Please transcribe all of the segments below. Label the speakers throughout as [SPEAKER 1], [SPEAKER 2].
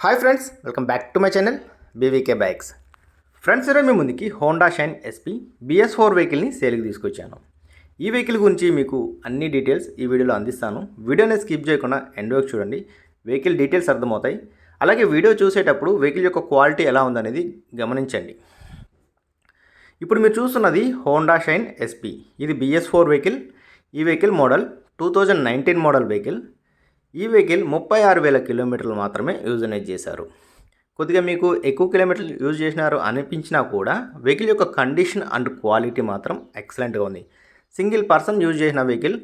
[SPEAKER 1] Hi friends welcome back to my channel BVK bikes friends ఈరోజు మీ ముందుకి Honda Shine SP BS four వెహికల్ని సేల్కి తీసుకొచ్చాను. ఈ వెహికల్ గురించి మీకు అన్ని డీటెయిల్స్ ఈ వీడియోలో అందిస్తాను. వీడియోని స్కిప్ చేయకుండా ఎండ్ వరకు చూడండి. వెహికల్ డీటెయిల్స్ అర్థమవుతాయి. అలాగే వీడియో చూసేటప్పుడు వెహికల్ యొక్క క్వాలిటీ ఎలా ఉందనేది గమనించండి. ఇప్పుడు మీరు చూస్తున్నది హోండా షైన్ ఎస్పీ ఇది బిఎస్ ఫోర్ వెహికల్ ఈ vehicle model two thousand nineteen model vehicle ఈ వెహికల్ ముప్పై ఆరు వేల కిలోమీటర్లు మాత్రమే యూజ్ అనేది చేశారు. కొద్దిగా మీకు ఎక్కువ కిలోమీటర్లు యూజ్ చేసినారు అనిపించినా కూడా వెహికల్ యొక్క కండిషన్ అండ్ క్వాలిటీ మాత్రం ఎక్సలెంట్గా ఉంది. సింగిల్ పర్సన్ యూజ్ చేసిన వెహికల్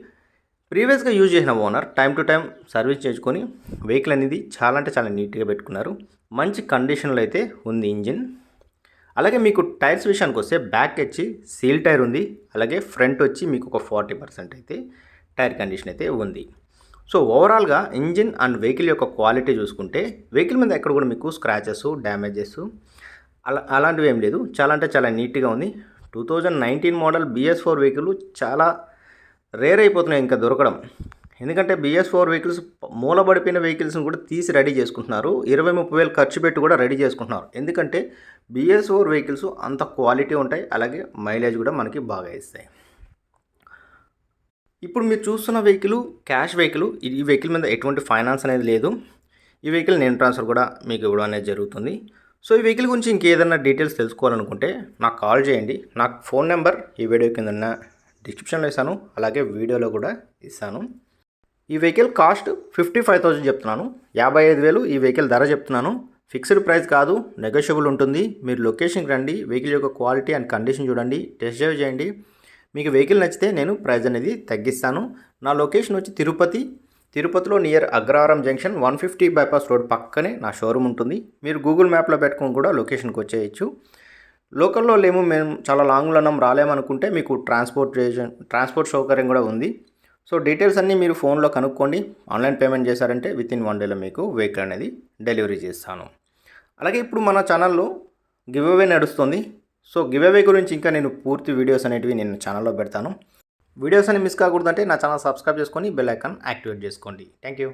[SPEAKER 1] ప్రీవియస్గా యూజ్ చేసిన owner time to time service చేసుకొని వెహికల్ అనేది చాలా అంటే చాలా నీట్గా పెట్టుకున్నారు. మంచి కండిషన్లో అయితే ఉంది ఇంజిన్. అలాగే మీకు టైర్స్ విషయానికి వస్తే బ్యాక్ వచ్చి సీల్ టైర్ ఉంది అలాగే ఫ్రంట్ వచ్చి మీకు ఒక ఫార్టీ పర్సెంట్ అయితే టైర్ కండిషన్ అయితే ఉంది. సో ఓవరాల్గా ఇంజిన్ అండ్ వెహికల్ యొక్క క్వాలిటీ చూసుకుంటే వెహికల్ మీద ఎక్కడ కూడా మీకు స్క్రాచెస్ డ్యామేజెస్ అలా అలాంటివి ఏం లేదు. చాలా అంటే చాలా నీట్గా ఉంది. Two thousand nineteen model BS four vehicle చాలా రేర్ అయిపోతున్నాయి ఇంకా దొరకడం. ఎందుకంటే బిఎస్ ఫోర్ వెహికల్స్ మూలబడిపోయిన వెహికల్స్ని కూడా తీసి రెడీ చేసుకుంటున్నారు. ఇరవై ముప్పై వేలు ఖర్చు పెట్టి కూడా రెడీ చేసుకుంటున్నారు. ఎందుకంటే బిఎస్ ఫోర్ వెహికల్స్ అంత క్వాలిటీ ఉంటాయి. అలాగే మైలేజ్ కూడా మనకి బాగా ఇస్తాయి. ఇప్పుడు మీరు చూస్తున్న వెహికల్ క్యాష్ వెహికల్ ఈ వెహికల్ మీద ఎటువంటి ఫైనాన్స్ అనేది లేదు. ఈ వెహికల్ నేను ట్రాన్స్ఫర్ కూడా మీకు ఇవ్వడం అనేది జరుగుతుంది. సో ఈ వెహికల్ గురించి ఇంకేదైనా డీటెయిల్స్ తెలుసుకోవాలనుకుంటే నాకు కాల్ చేయండి. నాకు ఫోన్ నెంబర్ ఈ వీడియో కింద ఉన్న డిస్క్రిప్షన్లో ఇస్తాను. అలాగే వీడియోలో కూడా ఇస్తాను. ఈ vehicle cost fifty five thousand చెప్తున్నాను. యాభై ఐదు వేలు ఈ వెహికల్ ధర చెప్తున్నాను. ఫిక్స్డ్ ప్రైస్ కాదు నెగోషియబుల్ ఉంటుంది. మీరు లొకేషన్కి రండి వెహికల్ యొక్క క్వాలిటీ అండ్ కండిషన్ చూడండి టెస్ట్ డ్రైవ్ చేయండి. మీకు వెహికల్ నచ్చితే నేను ప్రైజ్ అనేది తగ్గిస్తాను. నా లొకేషన్ వచ్చి తిరుపతి. తిరుపతిలో near Agraharam junction one fifty bypass road పక్కనే నా షోరూమ్ ఉంటుంది. మీరు గూగుల్ మ్యాప్లో పెట్టుకొని కూడా లొకేషన్కి వచ్చేయచ్చు. లోకల్లో లేము మేము చాలా లాంగ్లో ఉన్నాం రాలేమనుకుంటే మీకు ట్రాన్స్పోర్టేషన్ ట్రాన్స్పోర్ట్ సౌకర్యం కూడా ఉంది. సో డీటెయిల్స్ అన్నీ మీరు ఫోన్లో కనుక్కోండి. ఆన్లైన్ పేమెంట్ చేశారంటే విత్ ఇన్ వన్ డేలో మీకు వెహికల్ అనేది డెలివరీ చేస్తాను. అలాగే ఇప్పుడు మన ఛానల్లో గివ్ అవే నడుస్తుంది. సో గివ్ అవే గురించి ఇంకా నేను పూర్తి వీడియోస్ అనేటివి నేను ఛానల్లో పెడతాను. వీడియోస్ అని మిస్ కాకూడదంటే నా ఛానల్ సబ్స్క్రైబ్ చేసుకొని బెల్ ఐకాన్ యాక్టివేట్ చేసుకోండి. Thank you